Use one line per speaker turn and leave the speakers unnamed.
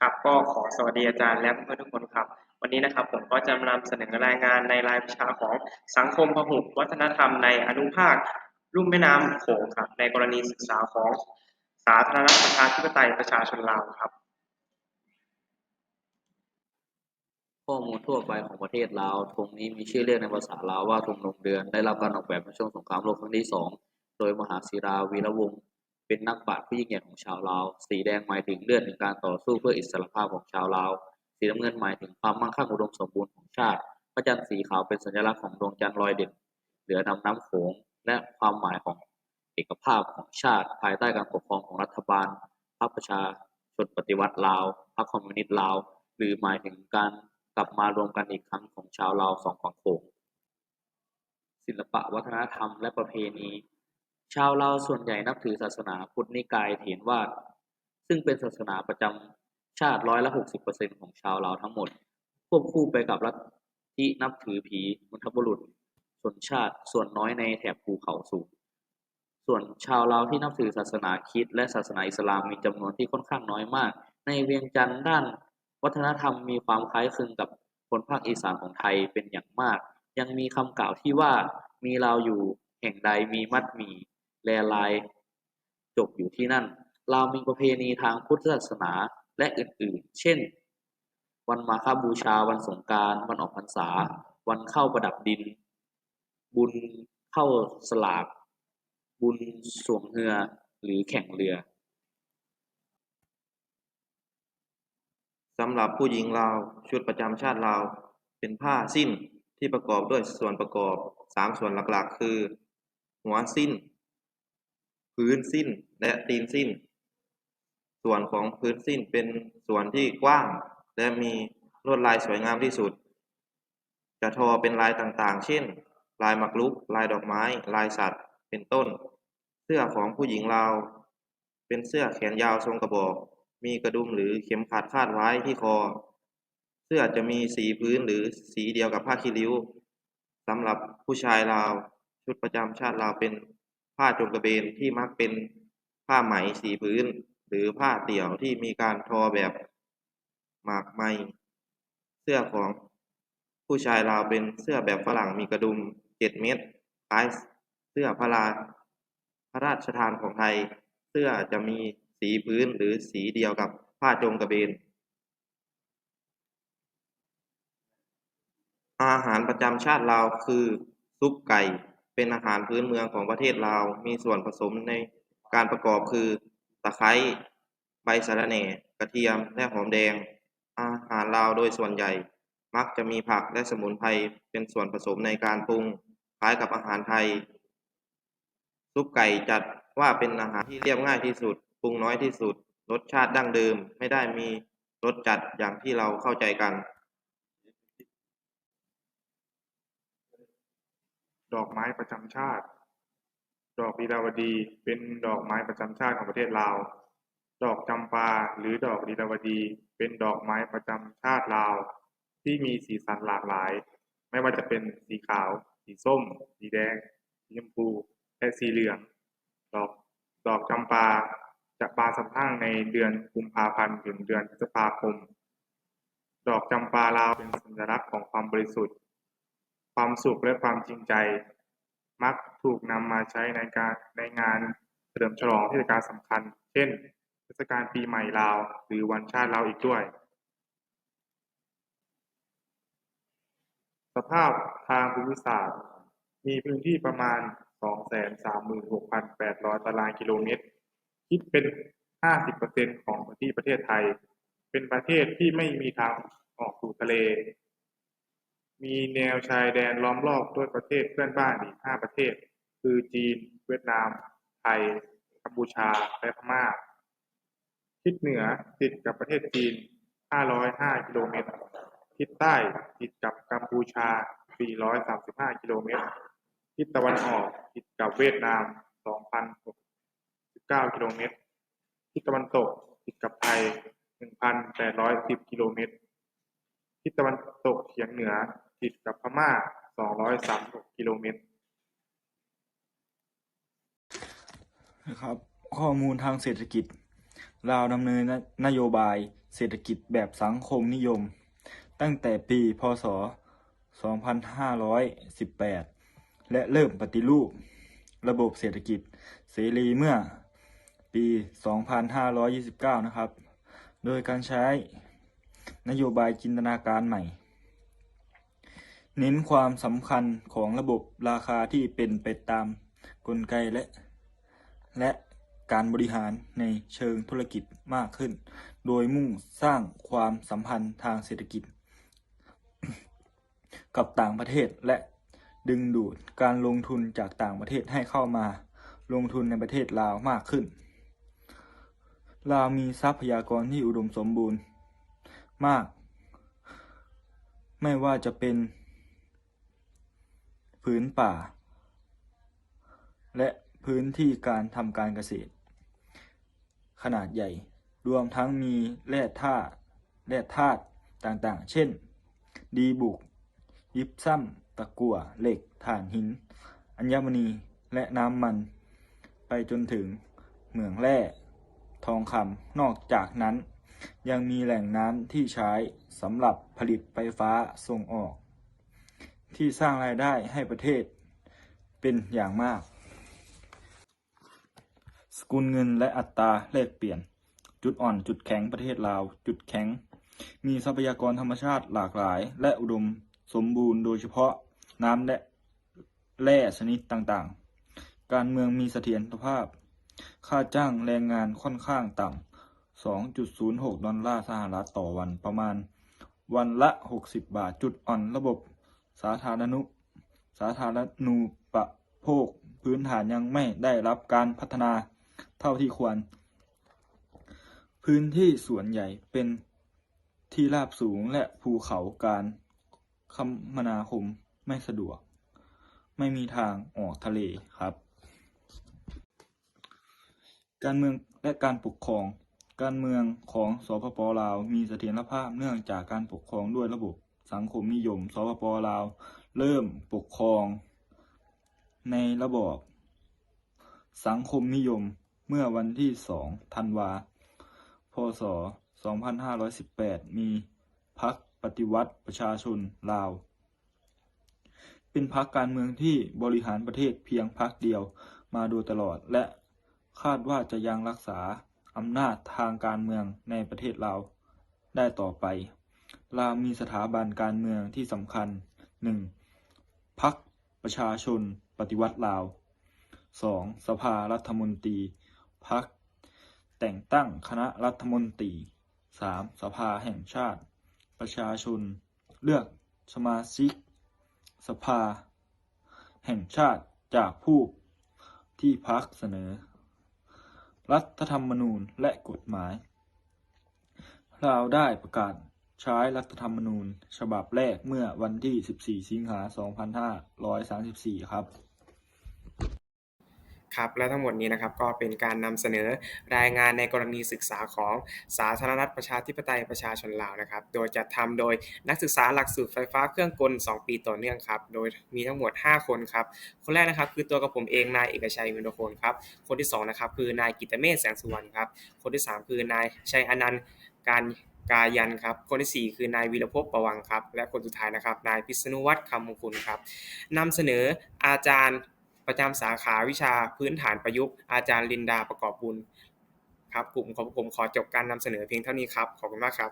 ครับก็ขอสวัสดีอาจารย์และเพื่อนทุกคนครับ วันนี้นะครับผมก็จะนำเสนอรายงานในรายวิชาของสังคมพหุวัฒนธรรมในอนุภาคลุ่มแม่น้ำโขงครับในกรณีศึกษาของสาธารณรัฐประชาธิปไตยประชาชนลาวครับ
ข้อมูลทั่วไปของประเทศลาวธงนี้มีชื่อเรียกในภาษาลาวว่าธงนงเดือนได้รับการออกแบบในช่วงสงครามโลกครั้งที่สองโดยมหาศิราวีระวงศ์ เป็นนักปราชญ์ผู้ยิ่งใหญ่ของชาวลาว สีแดงหมายถึงเลือดแห่งการต่อสู้เพื่ออิสรภาพของชาวลาว สีน้ำเงินหมายถึงความมั่งคั่งอุดมสมบูรณ์ของชาติ พระจันทร์สีขาวเป็นสัญลักษณ์ของดวงจันทร์ลอยเด่น เหนือลำน้ำโขง และความหมายของเอกภาพของชาติ ภายใต้การปกครองของรัฐบาล พรรคประชาชนปฏิวัติลาว พรรคคอมมิวนิสต์ลาว หรือหมายถึงการกลับมารวมกันอีกครั้งของชาวลาวสองฝั่งโขง ศิลปะวัฒนธรรมและประเพณี ชาวลาวส่วนใหญ่นับถือศาสนาพุทธนิกายเถรวาทซึ่งเป็นศาสนาประจำชาติร้อยละหกสิบเปอร์เซ็นของชาวลาวทั้งหมด ควบคู่ไปกับลัทธินับถือผีบรรพบุรุษชนชาติส่วนน้อยในแถบภูเขาสูง ส่วนชาวลาวที่นับถือศาสนาคริสต์และศาสนาอิสลามมีจำนวนที่ค่อนข้างน้อยมาก ในเวียงจันทร์ด้านวัฒนธรรมมีความคล้ายคลึงกับคนภาคอีสานของไทยเป็นอย่างมาก ยังมีคำกล่าวที่ว่ามีลาวอยู่แห่งใดมีมัดมี แลลายจบอยู่ที่นั่นลามีประเพณีทางพุทธศาสนาและอื่นๆ เช่น วันมาฆบูชา วันสงกานต์วันออกพรรษา วันเข้าประดับดิน บุญเข้าสลาก บุญสวงเฮือหรือแข่งเรือ
สำหรับผู้หญิงลาวชุดประจำชาติลาวเป็นผ้าสิ้นที่ประกอบด้วยส่วนประกอบสามส่วนหลักๆ คือ หัวสิ้น พื้นสิ้นและตีนสิ้น ส่วนของพื้นสิ้นเป็นส่วนที่กว้าง และมีลวดลายสวยงามที่สุด จะทอเป็นลายต่างๆ เช่น ลายมากรุก ลายดอกไม้ ลายสัตว์ เป็นต้น เสื้อของผู้หญิงลาว เป็นเสื้อแขนยาวทรงกระบอก มีกระดุมหรือเข็มขัดคาดไว้ที่คอ เสื้อจะมีสีพื้นหรือสีเดียวกับผ้าคีริ้วสำหรับผู้ชายลาว ชุดประจำชาติลาวเป็น ผ้าโจงกระเบนที่มักเป็นผ้าไหมสีพื้น หรือผ้าเตี่ยวที่มีการทอแบบหมากไหมเสื้อของผู้ชายลาเป็นเสื้อแบบฝรั่งมีกระดุมเจ็ดเม็ดคล้ายเสื้อพระราพระราชทานของไทย เสื้อจะมีสีพื้นหรือสีเดียวกับผ้าโจงกระเบน อาหารประจำชาติลาคือซุปไก่ เป็นอาหารพื้นเมืองของประเทศลาว มีส่วนผสมในการประกอบคือ ตะไคร้ใบสะระแหน่ กระเทียม และหอมแดง อาหารลาวโดยส่วนใหญ่ มักจะมีผักและสมุนไพรเป็นส่วนผสมในการปรุง คล้ายกับอาหารไทย ซุปไก่จัดว่าเป็นอาหารที่เรียบง่ายที่สุด ปรุงน้อยที่สุด รสชาติดั้งเดิม ไม่ได้มีรสจัดอย่างที่เราเข้าใจกัน
ดอกไม้ประจำชาติ ดอกลีลาวดีเป็นดอกไม้ประจำชาติของประเทศลาว ดอกจำปาหรือดอกลีลาวดี เป็นดอกไม้ประจำชาติลาว ที่มีสีสันหลากหลาย ไม่ว่าจะเป็นสีขาว สีส้ม สีแดง สีชมพู และสีเหลือง ดอกดอกจำปาจะบานสะพรั่งในเดือนกุมภาพันธ์ถึงเดือนพฤษภาคม ดอกจำปาลาวเป็นสัญลักษณ์ของความบริสุทธิ์ ความสุขและความจริงใจ มักถูกนำมาใช้ในการในงานเฉลิมฉลองเทศกาลสำคัญ เช่น เทศกาลปีใหม่ลาว หรือวันชาติลาวอีกด้วย สภาพทางภูมิศาสตร์ มีพื้นที่ประมาณ 236,800 ตารางกิโลเมตร คิดเป็น 50%ของพื้นที่ประเทศไทย เป็นประเทศที่ไม่มีทางออกสู่ทะเล มีแนวชายแดนล้อมรอบด้วยประเทศเพื่อนบ้านอีก 5 ประเทศ คือจีน เวียดนาม ไทย กัมพูชา และพม่า ทิศเหนือติดกับประเทศจีน 505 กิโลเมตร ทิศใต้ติดกับกัมพูชา 435 กิโลเมตร ทิศตะวันออกติดกับเวียดนาม 2,069 กิโลเมตร ทิศตะวันตกติดกับไทย 1,810 กิโลเมตร ทิศตะวันตกเฉียงเหนือ ติดกับพม่า 236 กิโลเมตร
นะครับ ข้อมูลทางเศรษฐกิจ ลาวดำเนินนโยบายเศรษฐกิจแบบสังคมนิยม ตั้งแต่ปีพ.ศ.2518 และเริ่มปฏิรูประบบเศรษฐกิจเสรีเมื่อปี 2529 นะครับ โดยการใช้นโยบายจินตนาการใหม่ เน้นความสำคัญของระบบราคาที่เป็นไปตามกลไกและ และการบริหารในเชิงธุรกิจมากขึ้น โดยมุ่งสร้างความสัมพันธ์ทางเศรษฐกิจ กับต่างประเทศและดึงดูดการลงทุนจากต่างประเทศให้เข้ามาลงทุนในประเทศลาวมากขึ้น ลาวมีทรัพยากรที่อุดมสมบูรณ์มาก ไม่ว่าจะเป็น พื้นป่า และพื้นที่การทำการเกษตร ขนาดใหญ่ รวมทั้งมีแร่ธาตุแร่ธาตุต่างๆ เช่น ดีบุก ยิปซัมตะกั่วเหล็กถ่านหิน อัญมณีและน้ำมัน ไปจนถึงเหมืองแร่ทองคำนอกจากนั้น ยังมีแหล่งน้ำที่ใช้สำหรับผลิตไฟฟ้าส่งออก ที่สร้างรายได้ให้ประเทศเป็นอย่างมาก สกุลเงินและอัตราแลกเปลี่ยน จุดอ่อนจุดแข็งประเทศลาว จุดแข็ง มีทรัพยากรธรรมชาติหลากหลาย และอุดมสมบูรณ์โดยเฉพาะน้ำและแร่ชนิดต่างๆ การเมืองมีเสถียรภาพ ค่าจ้างแรงงานค่อนข้างต่ำ 2.06 ดอลลาร์สหรัฐต่อวันประมาณวันละ 60 บาท จุดอ่อนระบบ สาธารณุสาธารณูปโภคพื้นฐานยังไม่ได้รับการพัฒนาเท่าที่ควร พื้นที่ส่วนใหญ่เป็นที่ราบสูงและภูเขาการคมนาคมไม่สะดวก ไม่มีทางออกทะเลครับ การเมืองและการปกครอง การเมืองของสปปลาวมีเสถียรภาพเนื่องจากการปกครองด้วยระบบ สังคมนิยม สปปลาว เริ่มปกครอง ในระบอบสังคมนิยมเมื่อวันที่ 2 ธันวา พศ 2518 มีพรรคปฏิวัติประชาชนลาว เป็นพรรคการเมืองที่บริหารประเทศเพียงพรรคเดียวมาโดยตลอดและคาดว่าจะยังรักษาอำนาจทางการเมืองในประเทศลาวได้ต่อไป ลาวมีสถาบันการเมืองที่สำคัญ 1. พรรคประชาชนปฏิวัติลาว 2. สภารัฐมนตรีพรรคแต่งตั้งคณะรัฐมนตรี 3. สภาแห่งชาติ ประชาชน เลือกสมาชิก สภา แห่งชาติจากผู้ที่พรรคเสนอ รัฐธรรมนูญและกฎหมาย เราได้ประกาศ ใช้รัฐธรรมนูญ ฉบับแรกเมื่อวันที่ 14 สิงหา 2534 ครับ
ครับและทั้งหมดนี้นะครับก็เป็นการนำเสนอรายงานในกรณีศึกษาของสาธารณรัฐประชาธิปไตยประชาชนลาวนะครับ โดยจัดทำโดยนักศึกษาหลักสูตรไฟฟ้าเครื่องกล 2 ปีต่อเนื่องครับ โดยมีทั้งหมด 5 คนครับ คนแรกนะครับคือตัวกับผมเองนายเอกชัยวินโดโคนครับ คนที่2นะครับคือนายกิตเมศแสงสุวรรณครับ คนที่ 3 คือนายชัยอนันต์การ กายันครับ คนที่ 4 คือนายวีรพพประวังครับ และคนสุดท้ายนะครับ นายพิษณุวัฒน์คำมงคลครับนำเสนออาจารย์ประจำสาขาวิชาพื้นฐานประยุกต์ อาจารย์ลินดาประกอบบุญครับกลุ่มของผมขอจบการนำเสนอเพียงเท่านี้ครับ ขอบคุณมากครับ